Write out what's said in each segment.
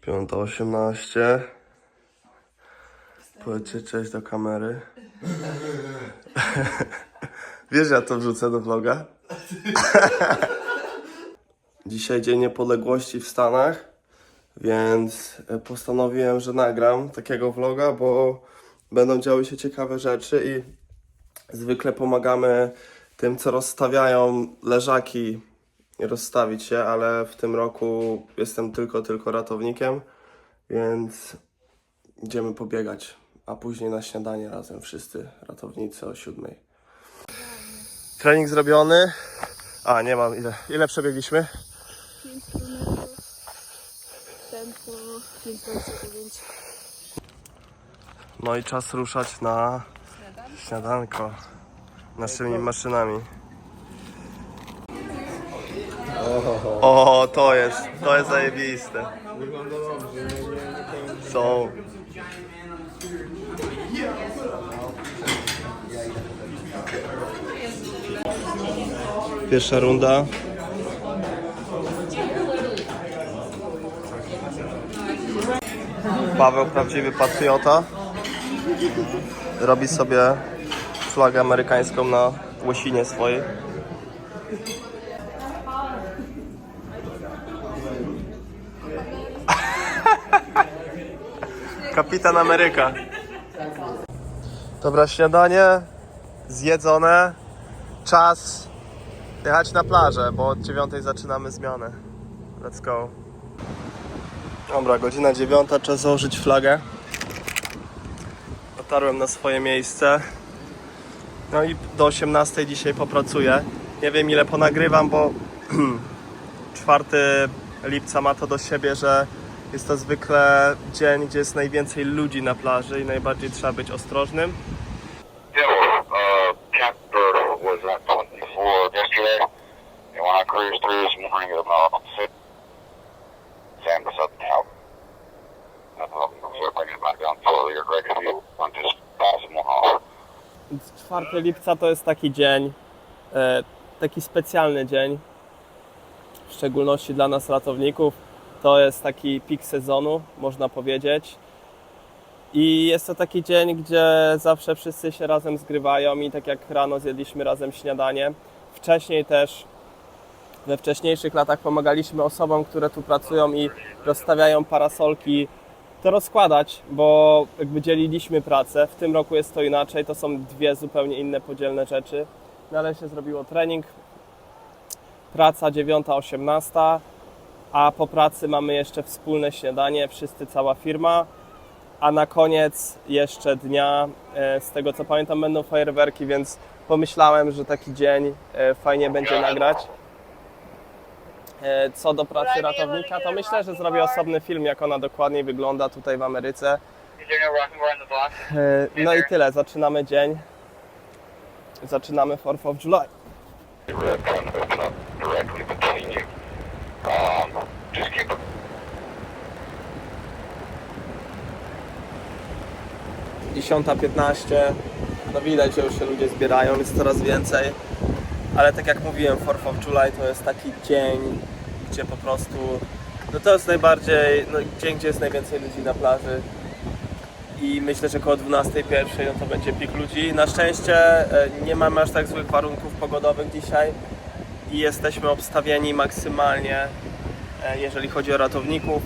Piąta osiemnaście. Powiedzcie cześć do kamery. Wiesz, ja to wrzucę do vloga? Dzisiaj Dzień Niepodległości w Stanach, więc e, postanowiłem, że nagram takiego vloga, bo będą działy się ciekawe rzeczy i zwykle pomagamy tym, co rozstawiają leżaki rozstawić się, ale w tym roku jestem tylko, tylko ratownikiem, więc idziemy pobiegać, a później na śniadanie razem wszyscy ratownicy o siódmej. Trening zrobiony. A, nie mam ile. Ile przebiegliśmy? 5 km. Tempo 5,29. No i czas ruszać na śniadanko naszymi maszynami. O, to jest, to jest zajebiste. Są. Pierwsza runda. Paweł, prawdziwy patriota. Robi sobie flagę amerykańską na łosinie swojej. Kapitan Ameryka. Dobra, śniadanie zjedzone. Czas jechać na plażę, bo od dziewiątej zaczynamy zmianę. Let's go. Dobra, godzina dziewiąta, czas założyć flagę. Dotarłem na swoje miejsce. No i do 18 dzisiaj popracuję. Nie wiem ile ponagrywam, bo 4 lipca ma to do siebie, że jest to zwykle dzień, gdzie jest najwięcej ludzi na plaży i najbardziej trzeba być ostrożnym. Uh, Catbird was at 24 yesterday, and when I cruised through this morning, it was about six. Sam was up now. I thought I was bringing it back down slowly or correct view. I'm just passing one off. Więc 4 lipca to jest taki dzień, e, taki specjalny dzień, w szczególności dla nas ratowników. To jest taki pik sezonu, można powiedzieć. I jest to taki dzień, gdzie zawsze wszyscy się razem zgrywają i tak jak rano zjedliśmy razem śniadanie. Wcześniej też, we wcześniejszych latach pomagaliśmy osobom, które tu pracują i rozstawiają parasolki to rozkładać, bo jakby dzieliliśmy pracę. W tym roku jest to inaczej, to są dwie zupełnie inne podzielne rzeczy. No się zrobiło trening, praca 9-18, a po pracy mamy jeszcze wspólne śniadanie, wszyscy, cała firma. A na koniec jeszcze dnia, e, z tego co pamiętam, będą fajerwerki, więc pomyślałem, że taki dzień e, fajnie będzie nagrać. E, Co do pracy ratownika, to myślę, że zrobię osobny film, jak ona dokładniej wygląda tutaj w Ameryce. No i tyle, zaczynamy dzień. Zaczynamy 4th of July. 10.15, no widać, że już się ludzie zbierają, jest coraz więcej. Ale tak jak mówiłem, 4th of July to jest taki dzień, gdzie po prostu, no to jest najbardziej, no dzień, gdzie jest najwięcej ludzi na plaży. I myślę, że około 12.01 no to będzie pik ludzi. Na szczęście e, nie mamy aż tak złych warunków pogodowych dzisiaj i jesteśmy obstawieni maksymalnie, e, jeżeli chodzi o ratowników,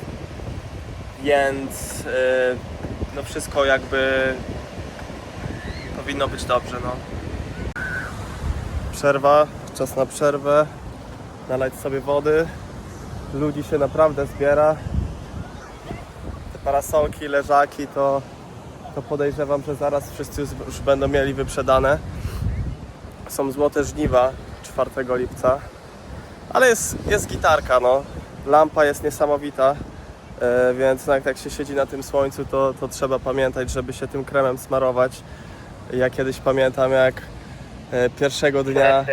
więc e, no wszystko jakby powinno być dobrze, no. Przerwa, czas na przerwę, nalać sobie wody. Ludzi się naprawdę zbiera. Te parasolki, leżaki to, to podejrzewam, że zaraz wszyscy już- będą mieli wyprzedane. Są złote żniwa 4 lipca. Ale jest, jest gitarka, no. Lampa jest niesamowita. E, więc jak tak się siedzi na tym słońcu, to, to trzeba pamiętać, żeby się tym kremem smarować. Ja kiedyś pamiętam, jak e, pierwszego dnia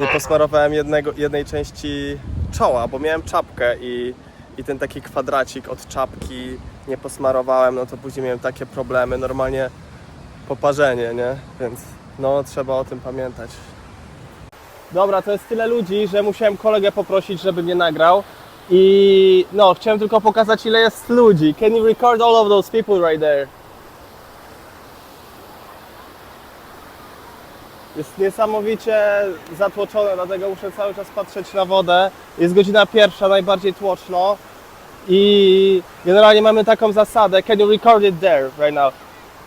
nie posmarowałem jednego, jednej części czoła, bo miałem czapkę i, i ten taki kwadracik od czapki nie posmarowałem, no to później miałem takie problemy, normalnie poparzenie, nie? Więc no trzeba o tym pamiętać. Dobra, to jest tyle ludzi, że musiałem kolegę poprosić, żeby mnie nagrał. I no, chciałem tylko pokazać ile jest ludzi. Can you record all of those people right there? Jest niesamowicie zatłoczone, dlatego muszę cały czas patrzeć na wodę. Jest godzina pierwsza, najbardziej tłoczno. I generalnie mamy taką zasadę, can you record it there right now?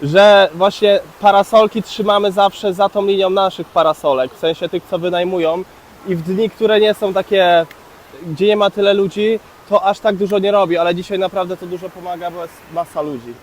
Że właśnie parasolki trzymamy zawsze za tą linią naszych parasolek, w sensie tych, co wynajmują. I w dni, które nie są takie, gdzie nie ma tyle ludzi, to aż tak dużo nie robi, ale dzisiaj naprawdę to dużo pomaga, bo jest masa ludzi.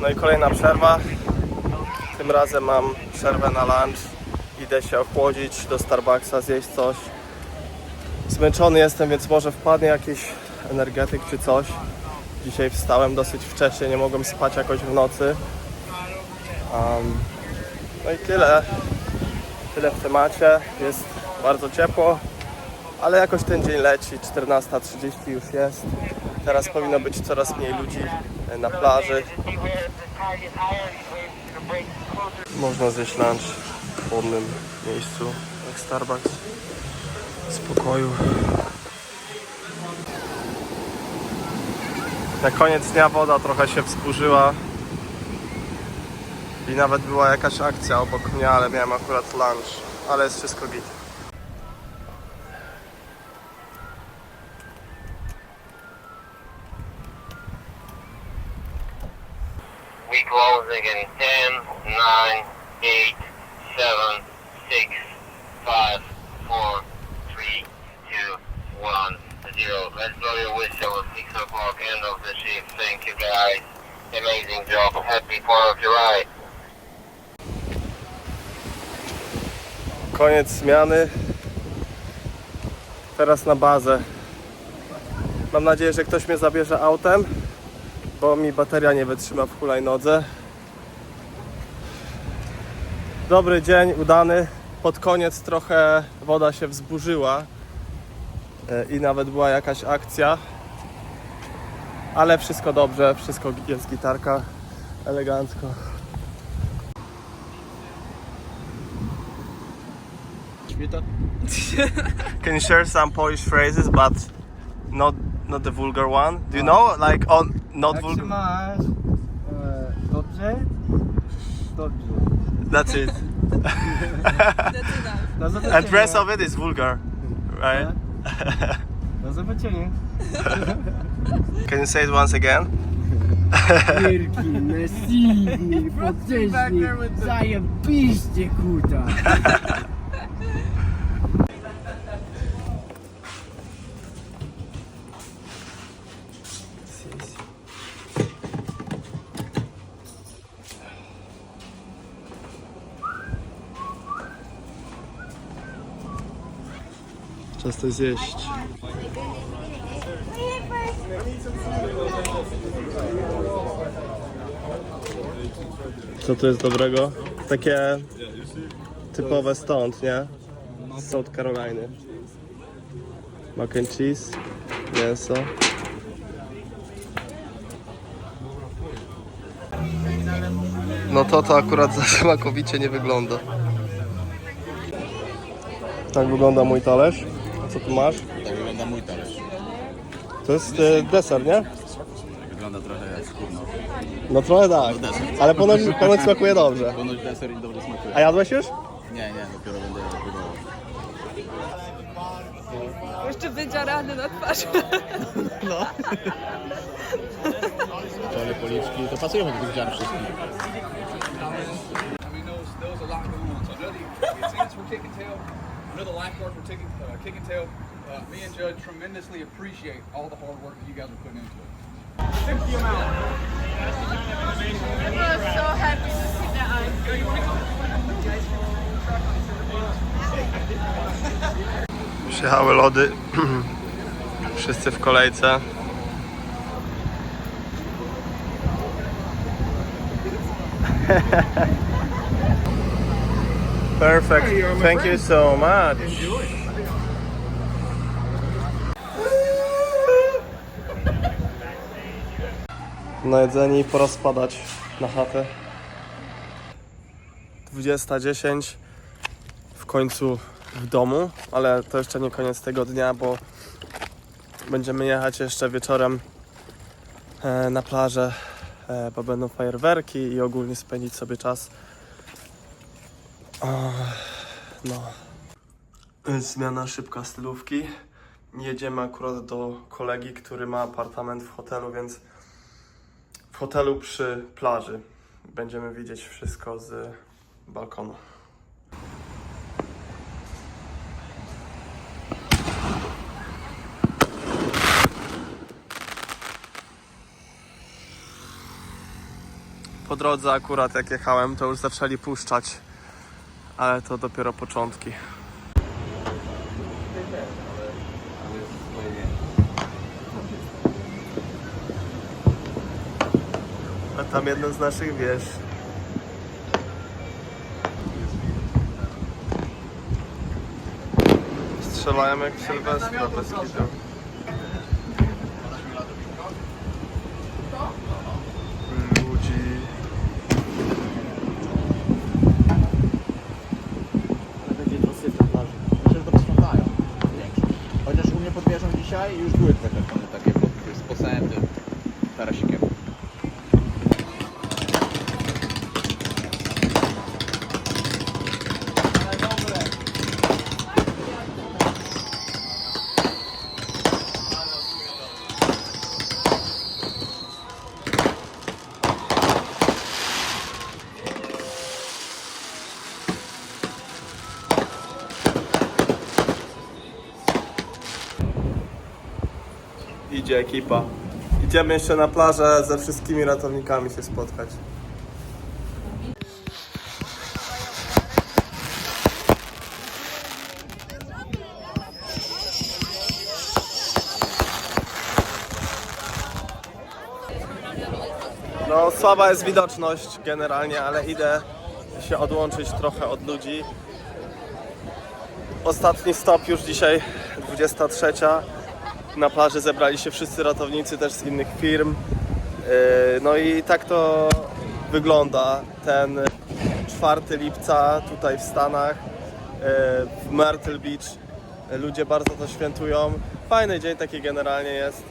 No i kolejna przerwa. Tym razem mam przerwę na lunch. Idę się ochłodzić do Starbucksa, zjeść coś. Zmęczony jestem, więc może wpadnie jakiś energetyk czy coś. Dzisiaj wstałem dosyć wcześnie, nie mogłem spać jakoś w nocy. Um, no i tyle. Tyle w temacie. Jest bardzo ciepło, ale jakoś ten dzień leci. 14.30 już jest. Teraz powinno być coraz mniej ludzi e, na plaży. Można zjeść lunch w chłodnym miejscu, jak Starbucks. W spokoju. Na koniec dnia woda trochę się wzburzyła. I nawet była jakaś akcja obok mnie, ale miałem akurat lunch. Ale jest wszystko git. We closing in 10, 9, 8, 7, 6, 5, 4, 3, 2, 1, 0. Let's blow your whistle at 6 o'clock, end of the shift. Thank you guys. Amazing job. Happy 4th of July. Koniec zmiany. Teraz na bazę. Mam nadzieję, że ktoś mnie zabierze autem, bo mi bateria nie wytrzyma w hulajnodze. Dobry dzień, udany. Pod koniec trochę woda się wzburzyła e, i nawet była jakaś akcja. Ale wszystko dobrze, wszystko jest gitarka elegancko. Can you share some Polish phrases, but not not the vulgar one? Do you know, like on not Jak się vulgar? masz? E, dobrze? Dobrze. That's it. Do zobaczenia. And rest of it is vulgar, right? Do zobaczenia. Can you say it once again? Wielki, Messini, potężny, zajebiście kuta. Czas to zjeść. Co tu jest dobrego? Takie typowe stąd, nie? Z South Caroliny. Mac and cheese, mięso. No to to akurat za smakowicie nie wygląda. Tak wygląda mój talerz. Co tu masz? Tak wygląda mój talerz. To jest e, deser, nie? Wygląda trochę jak gówno. No trochę tak, ale ponoć, ponoć smakuje dobrze. Ponoć deser i dobrze smakuje. A jadłeś już? Nie, nie, dopiero będę próbował. Jeszcze wydziarany na twarzy. Czole policzki, to pasują jak tych ziarn wszystkich. I mean, there was, there was a lot going on. So I know the, the attendants were kicking tail. I know the lifeguards were kicking, uh, kicking tail. Uh, me and Judd tremendously appreciate all the hard work that you guys are putting into it. Przyjechały lody. Wszyscy w kolejce. Perfect. Thank you so much. Na jedzenie i pora spadać na chatę. 20.10 w końcu w domu, ale to jeszcze nie koniec tego dnia, bo będziemy jechać jeszcze wieczorem e, na plażę, e, bo będą fajerwerki i ogólnie spędzić sobie czas. No. Zmiana szybka stylówki. Jedziemy akurat do kolegi, który ma apartament w hotelu, więc w hotelu przy plaży będziemy widzieć wszystko z balkonu. Po drodze akurat jak jechałem, to już zaczęli puszczać, ale to dopiero początki. A tam jedno z naszych wież. Strzelają jak Sylwestra bez kitu. Ekipa. Idziemy jeszcze na plażę ze wszystkimi ratownikami się spotkać. No, słaba jest widoczność generalnie, ale idę się odłączyć trochę od ludzi. Ostatni stop już dzisiaj, 23. Na plaży zebrali się wszyscy ratownicy też z innych firm. Yy, No i tak to wygląda ten 4 lipca tutaj w Stanach, yy, w Myrtle Beach. Ludzie bardzo to świętują. Fajny dzień taki generalnie jest.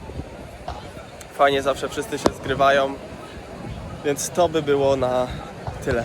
Fajnie zawsze wszyscy się zgrywają. Więc to by było na tyle.